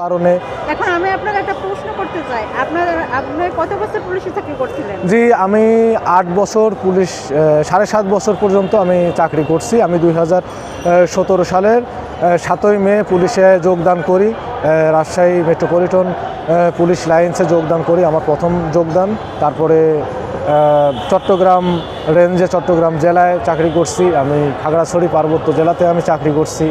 কারণে এখন আমি আপনাকে একটা প্রশ্ন করতে চাই। আপনার আপনি কত বছর পুলিশে চাকরি করছিলেন? জি আমি আট বছর পুলিশ সাড়ে সাত বছর পর্যন্ত আমি চাকরি করছি। আমি দুই হাজার সতেরো সালের সাতই মে পুলিশে যোগদান করি। রাজশাহী মেট্রোপলিটন পুলিশ লাইন্সে যোগদান করি আমার প্রথম যোগদান। তারপরে চট্টগ্রাম রেঞ্জে চট্টগ্রাম জেলায় চাকরি করছি। আমি খাগড়াছড়ি পার্বত্য জেলাতে আমি চাকরি করছি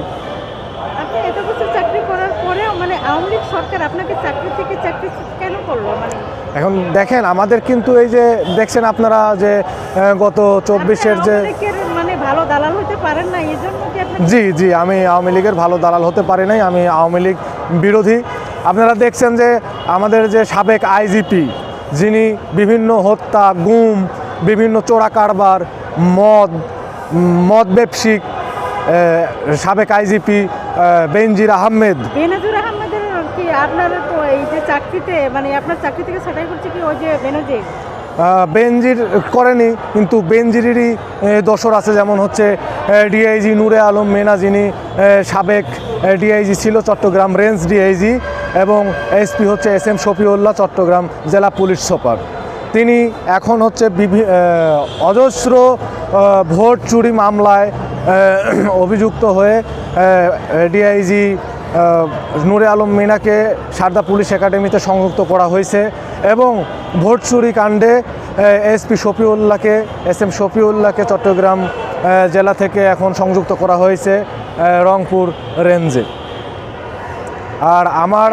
আপনি এত বছর চাকরি করার পরেও মানে আওয়ামী লীগ সরকার আপনাকে চাকরি থেকে চাকরি কেন করল? মানে এখন দেখেন আমাদের কিন্তু এই যে দেখছেন আপনারা যে গত চব্বিশের যে মানে ভালো দালাল হতে পারেন না এই জন্য জি জি আমি আওয়ামী লীগের ভালো দালাল হতে পারি নাই আমি আওয়ামী লীগ বিরোধী। আপনারা দেখছেন যে আমাদের যে সাবেক আইজিপি যিনি বিভিন্ন হত্যা গুম বিভিন্ন চোরা কারবার মদ মদ ব্যবসিক সাবেক আইজিপি বেনজির আহমেদ। বেনজির আহমেদের কি আপনার তো এই যে চাকরিতে মানে আপনার চাকরি থেকে ছাঁটাই করছে কি ওই যে বেনজির? বেনজির করেনি কিন্তু বেনজিরেরই দোসর আছে যেমন হচ্ছে ডিআইজি নূরে আলম মেনা যিনি সাবেক ডিআইজি ছিল চট্টগ্রাম রেঞ্জ ডিআইজি এবং এসপি হচ্ছে এস এম শফিউল্লাহ চট্টগ্রাম জেলা পুলিশ সুপার। তিনি এখন হচ্ছে বিভি- অজস্র ভোট চুরি মামলায় অভিযুক্ত হয়ে ডিআইজি নূরে আলম মিনাকে সারদা পুলিশ একাডেমিতে সংযুক্ত করা হয়েছে এবং ভোট চুরি কাণ্ডে এসপি শফিউল্লাহকে এস এম শফিউল্লাহকে চট্টগ্রাম জেলা থেকে এখন সংযুক্ত করা হয়েছে রংপুর রেঞ্জে। আর আমার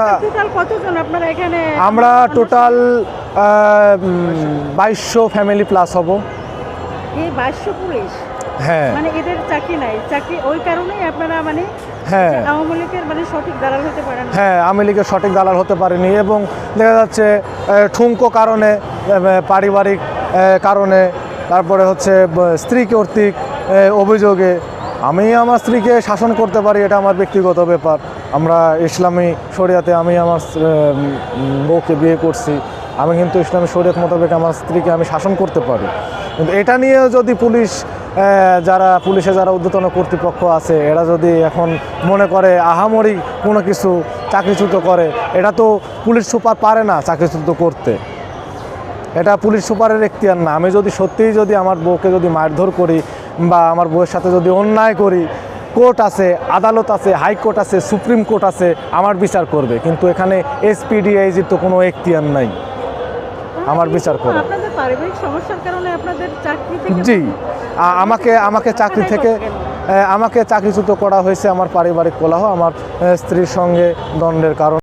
আমরা টোটাল বাইশশো ফ্যামিলি প্লাস হব। এই বাইশশো পুলিশ? হ্যাঁ। মানে এদের চাকরি নাই। চাকরি ওই কারণেই আপনারা মানে হ্যাঁ। আওয়ামী লীগের মানে সঠিক দালাল হতে পারেন হ্যাঁ আওয়ামী লীগের সঠিক দালাল হতে পারেনি এবং দেখা যাচ্ছে আহ, কারণে পারিবারিক কারণে তারপরে হচ্ছে স্ত্রী কর্তৃক অভিযোগে। আমি আমার স্ত্রীকে শাসন করতে পারি এটা আমার ব্যক্তিগত ব্যাপার। আমরা ইসলামী শরিয়াতে আমি আমার বউকে বিয়ে করছি। আমি কিন্তু ইসলামী শরীয়ত মোতাবেক আমার স্ত্রীকে আমি শাসন করতে পারি। কিন্তু এটা নিয়েও যদি পুলিশ যারা পুলিশে যারা ঊর্ধ্বতন কর্তৃপক্ষ আছে, এরা যদি এখন মনে করে আহামরি কোনো কিছু চাকরিচ্যুত করে, এটা তো পুলিশ সুপার পারে না চাকরিচ্যুত করতে। এটা পুলিশ সুপারের এখতিয়ার না। আমি যদি সত্যিই যদি আমার বউকে যদি মারধর করি বা আমার বউয়ের সাথে যদি অন্যায় করি, কোর্ট আছে, আদালত আছে হাইকোর্ট আছে, সুপ্রিম কোর্ট আছে, আমার বিচার করবে। কিন্তু এখানে এসপিডিআইজির তো কোনো এখতিয়ার নাই। আমার বিচার করে। জি আমাকে আমাকে চাকরি থেকে আমাকে চাকরিচ্যুত করা হয়েছে আমার পারিবারিক কোলাহ আমার স্ত্রীর সঙ্গে দণ্ডের কারণ।